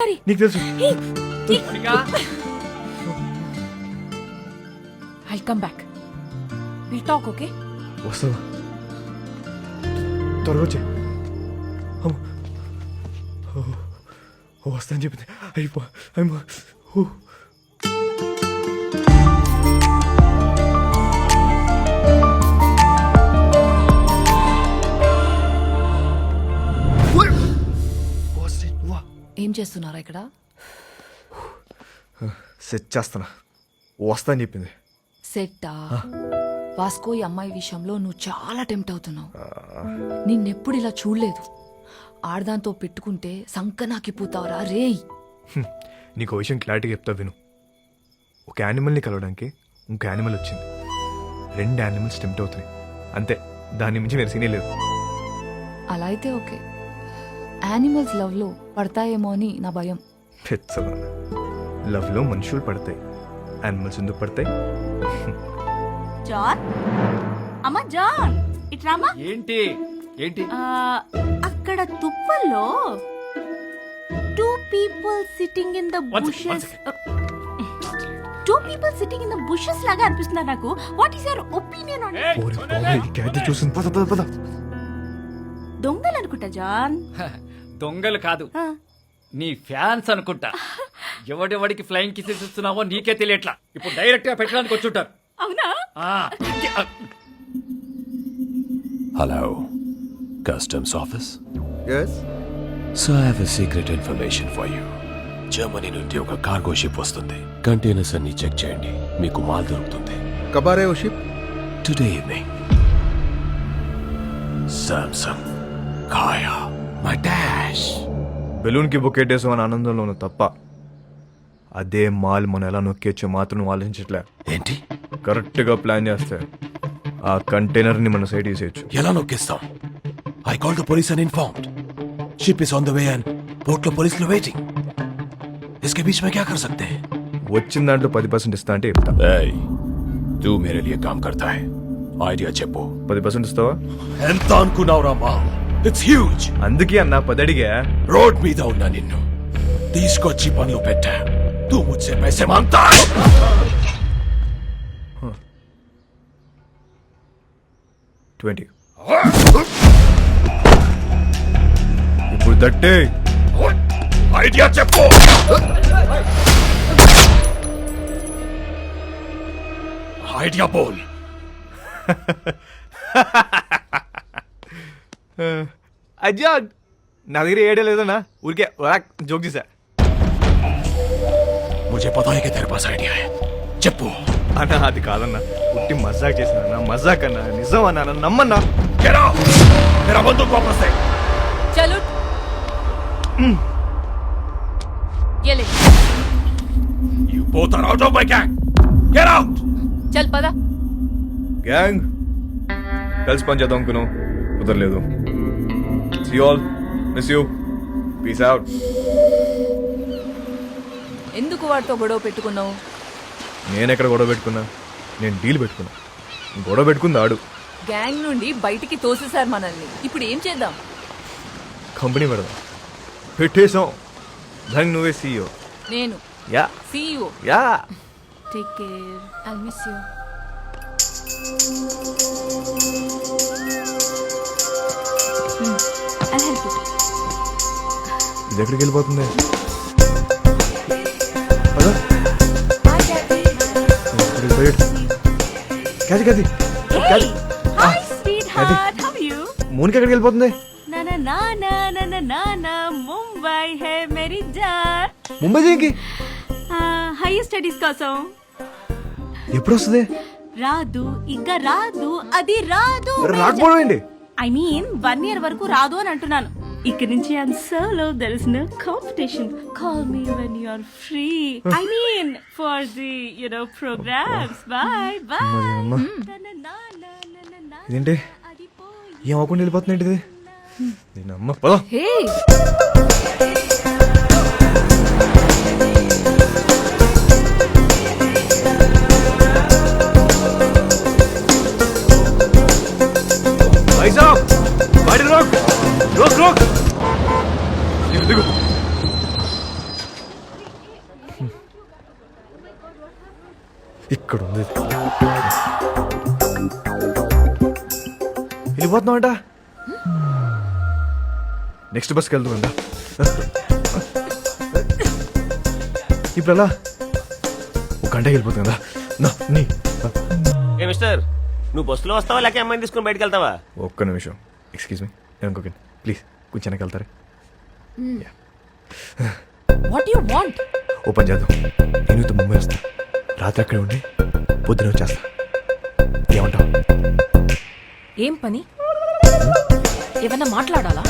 నీకు తెలుసు. I come back will talk okay వస్తావా త్వరగా వచ్చే. వస్తా అని చెప్పింది. అయిపో అయిపో. ఏం చేస్తున్నారా ఇక్కడ? సెట్ చేస్తానా వస్తా అని చెప్పింది. సెట్టా? వాస్కో ఈ అమ్మాయి విషయంలో నువ్వు చాలా టెంప్ట్ అవుతున్నావు. నిన్నెప్పుడు ఇలా చూడలేదు. ఆడదాంతో పెట్టుకుంటే సంకనాకిపోతావరా? రేయ్. నీకు విషయం క్లారిటీగా చెప్తా విను. ఒక యానిమల్ని కలవడానికి ఇంకో యానిమల్ వచ్చింది. రెండు యానిమల్స్ టెంప్ట్ అవుతున్నాయి. అంతే. దాని మించి వేరే సీనే లేదు. అలా అయితే ఓకే. యానిమల్స్ లవ్లో పడతాయేమో అని నా భయం. లవ్లో మనుషులు పడతాయి. యానిమల్స్ ఎందుకు పడతాయి? జాన్? అమ్మా జాన్! ఇట్రామా ఏంటి? ఏంటి? ఆ, అక్కడ తుప్పల్లో two people sitting in the bushes two people sitting in the bushes లాగా అనిపిస్తున్నారు నాకు? What is your opinion on దొంగలు అనుకుంటా జాన్. దొంగలు కాదు. నీ ఫ్యాన్స్ అనుకుంటా. ఎవడెవడికి ఫ్లైయింగ్ కిసెస్ ఇస్తున్నావో నీకే తెలియట్లా. ఇప్పుడు డైరెక్ట్గా పెట్టడానికి వచ్చుంటారు అవునా? ఆ, Hello, Customs Office. Yes So I have a secret information for you. Germany నుండి ఒక కార్గో షిప్ వస్తుంది. కంటైనర్స్ అన్ని చెక్ చేయండి. మీకు మాల్ దొరుకుతుంది. కబారే ఓ షిప్ టుడే ఈవినింగ్ సామ్సంగ్ కాయా మటాష్. బెలూన్కి బొక్కేటేసామని ఆనందంలోను తప్ప అదే మాల్ మనం ఎలా నొక్కేయచ్చో మాత్రం ఆలోచించట్లే. ఏంటి? కరెక్ట్గా ప్లాన్ చేస్తే ఆ కంటైనర్ని మన సైడ్ తీసేయచ్చు ఎలా నొక్కేస్తాం? I call the police and inform ship is on the way and పోర్ట్లో పోలీసులు వెయిటింగ్ ఇస్కే బీచ్ మే క్యా కర్ సక్తే వచ్చిన దాంట్లో పది పర్సెంట్ ఇస్తా అంటే ఇస్తా ఏయ్ తూ మేరే లియే కామ్ కర్తా హై ఐడియా చెప్పు. పది పర్సెంట్ ఇస్తావా? ఎంత అనుకున్నావురా మా ఇట్స్ హ్యూజ్ అందుకే అన్న పది అడిగా రోడ్ మీద ఉన్నా నిన్ను. తీసుకొచ్చి పనులు పెట్టా. తూ ముచ్చే పైసే మాంగతా ట్వంటీ. ఇప్పుడు దట్టే ఐడియా చెప్పు. ఐడియా బోల్. అజ్జా నా దగ్గర ఏడే లేదన్నా ఊరికే జోక్ చేశా मुझे पता है कि तेरे पास आइडिया है చెప్పు అన్న అది కాదన్నా పుట్టి మజాక్ చేసిన అన్న మజాక్ అన్న నిజం అన్నా నన్ను నమ్మన్నా Get out! मेरा बंदूक वापस दे చలో ఎలే You both are out of my gang! Get out! చల్ పదా గ్యాంగ్ కలిసి పని చేద్దాం అనుకున్నాం కుదరలేదు see all miss you peace out ఎందుకు వాడితో గొడవ పెట్టుకున్నావు? నేను ఎక్కడ గొడవ పెట్టుకున్నా? నేను డీల్ పెట్టుకున్నా. గొడవ పెట్టుకుంది ఆడు. గ్యాంగ్ నుండి బయటికి తోసేశారు మనల్ని. ఇప్పుడు ఏం చేద్దాం? కంపెనీ పెడదాం పెట్టేశాం. దానికి నువ్వే సీఈఓ నేను. Ya CEO ya take care I miss you ఇది ఎక్కడికి వెళ్ళిపోతుంది? నా నా నా నా ముంబై మేరీ స్టడీస్ రాదు ఇంకా రాదు అది రాదు రాకపోవడం ఐ మీన్ వన్ ఇయర్ వరకు రాదు అని అంటున్నాను. ఇక్కడ నుంచి I'm solo there is no competition call me when you are free I mean for the you know programmes bye bye. ఇదేంటి? ఏం అవ్వకుండా వెళ్ళిపోతుంది ఏంటిది? నేను అమ్మ పద. ఇక్కడ ఉంది వెళ్ళిపోతున్నామంట నెక్స్ట్ బస్కి వెళ్దామంట ఇప్పుడు ఎలా ఒక గంట వెళ్ళిపోతుంది కదా. ఏ మిస్టర్ నువ్వు బస్సులో వస్తావా లేక అమ్మాయిని తీసుకుని బయటకు వెళ్తావా? ఒక్క నిమిషం. ఎక్స్క్యూజ్ మీ నేను ప్లీజ్ కొంచెం వెనక్కి వెళ్తారా వాట్ యు వాంట్ ఓ పని చేద్దాం. నేను ఇంత ముంబై వస్తా. రాత్రి అక్కడే ఉండి పొద్దున వచ్చేస్తా. ఏమంటావు? ఏం పని? ఏమన్నా మాట్లాడాలా?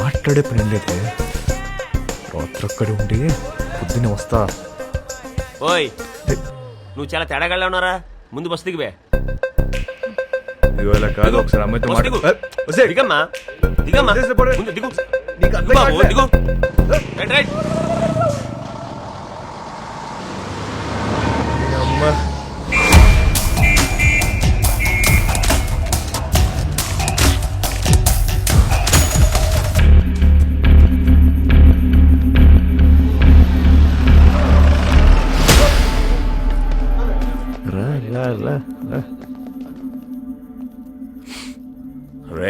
మాట్లాడే పని లేదు. రాత్రి అక్కడే ఉండి పొద్దున్న వస్తా. ఓయ్ నువ్వు చాలా తేడాగా ఉన్నారా? ముందు బస్సు దిగివే ఇవాళ కాదు ఒకసారి అమ్మాయితో బస్సు వస్తే. దిగమ్మా. దిగమ్మా. వదిలేసి పోనీ. ముందు దిగు. నీకు అర్థం దిగు బాబు కావట్లే. దిగు. Right right. అమ్మా. రా రా రా రా.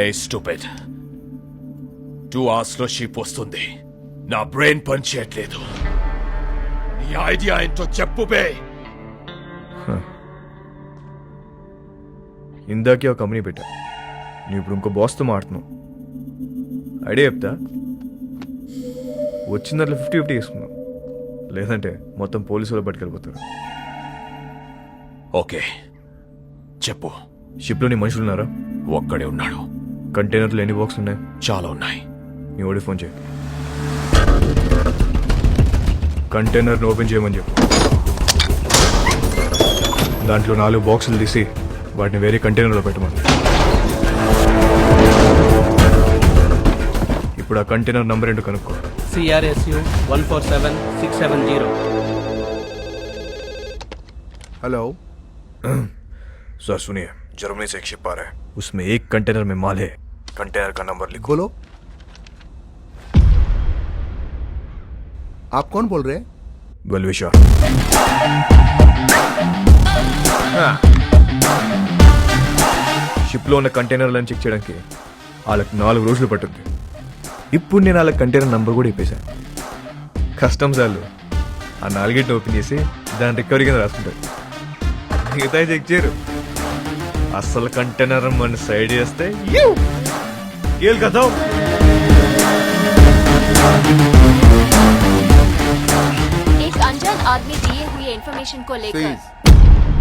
రే స్టూపిడ్ టూ అవర్స్లో షిప్ వస్తుంది నా బ్రెయిన్ పని చేయట్లేదు నీ ఐడియా ఏంటో చెప్పు బే ఇందాకే ఒక కంపెనీ పెట్టా. నువ్వు ఇప్పుడు ఇంకో బాస్తో మాడుతున్నావు ఐడియా చెప్తా? వచ్చిన దాంట్లో ఫిఫ్టీ ఫిఫ్టీ తీసుకున్నావు లేదంటే మొత్తం పోలీసులు పట్టుకెళ్ళిపోతారు. ఓకే చెప్పు. షిప్లో నీ మనుషులు ఉన్నారా ఒక్కడే ఉన్నాడు. కంటైనర్లు ఎన్ని బాక్స్ ఉన్నాయి చాలా ఉన్నాయి నీ ఓడి ఫోన్ చేయి కంటైనర్ని ఓపెన్ చేయమని చెప్పు దాంట్లో నాలుగు బాక్సులు తీసి వాటిని వేరే కంటైనర్లో పెట్టమని ఇప్పుడు ఆ కంటైనర్ నంబర్ ఏంటో కనుక్కో CRSU 147670. हेलो सर सुनिए जर्मनी से एक शिप आ रहा है उसमें एक कंटेनर में माल है कंटेनर का नंबर लिखो लो आप कौन बोल रहे हैं बलविशा షిప్లో ఉన్న కంటైనర్లను చెక్ చేయడానికి వాళ్ళకి నాలుగు రోజులు పట్టుద్ది ఇప్పుడు నేను వాళ్ళ కంటైనర్ నంబర్ కూడా ఇప్పేశాను కస్టమ్స్ వాళ్ళు ఆ నాలుగింటిని ఓపెన్ చేసి దాని రికవరీ కింద రాసుకుంటారు మిగతా చెక్ చేయరు అసలు కంటైనర్ మన సైడ్ చేస్తే ఏలు కదా एक अनजान आदमी दिए हुए इंफॉर्मेशन को लेकर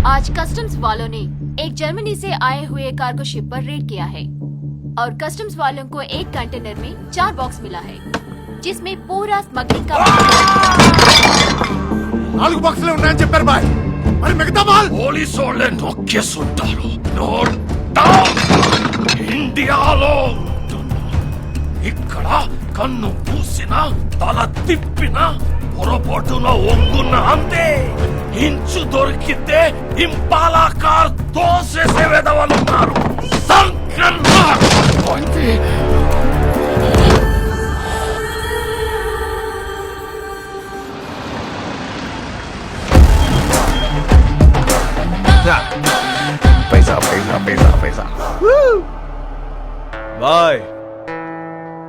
आज कस्टम्स वालों ने एक जर्मनी से आए हुए कार्गो शिप पर रेड किया है और कस्टम्स वालों को एक कंटेनर में चार बॉक्स मिला है जिसमें पूरा स्मगलिंग का నాలుగు బాక్సులు ఉన్నాయని చెప్పారు బాయ్ మరి మిగతా మాల్ పోలీసు వాళ్ళే నొక్కేస్తుంటారు నోట్ డౌన్ ఇండియాలో ఉంటున్నా. ఇక్కడ కన్ను పూసిన తల తిప్పిన పొరపాటున ఒంగున్న అంతే. ఇంచు దొరికితే ఇంపాలా కార్ తోసేసే వెదవలున్నారు పైసా పైసా పైసా పైసా. బాయ్.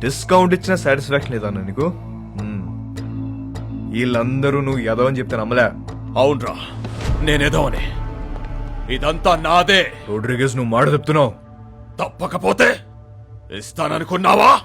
డిస్కౌంట్ ఇచ్చిన సాటిస్ఫాక్షన్ లేదా అన్న నీకు. వీళ్ళందరూ నువ్వు ఎదవని చెప్తే నమ్మలే. అవునరా. నేనేదో అని ఇదంతా నాదే. రోడ్రిగేస్ నువ్వు మాట చెప్తున్నావు. తప్పకపోతే ఇస్తాననుకున్నావా?